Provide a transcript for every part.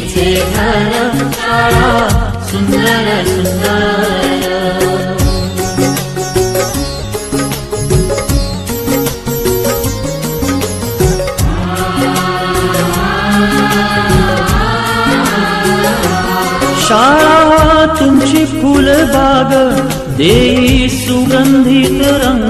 सरस्वतीचे घर शाळा सुंदर सुंदर शाळा तुमची फुलबाग देई सुगंधित रंग शाळा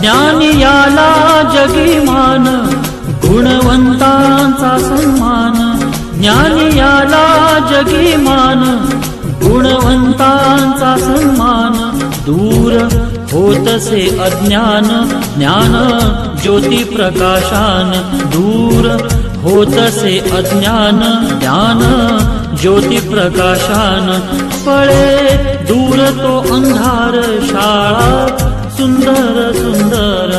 ज्ञानियाला जगिमान गुणवन्त सन्मान. ज्ञानियाला जगिमान दूर होत से अज्ञान ज्ञान ज्योति प्रकाशान। दूर होत से अज्ञान ज्ञान ज्योती प्रकाशान। पळे दूर तो अंधार शाळा सुंदर सुंदर।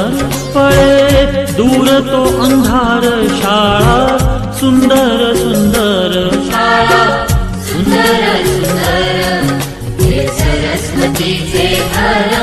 पळे दूर तो अंधार शाळा सुंदर सुंदर। शाळा सुंदर सुंदर। Krishna Ji Jai Haram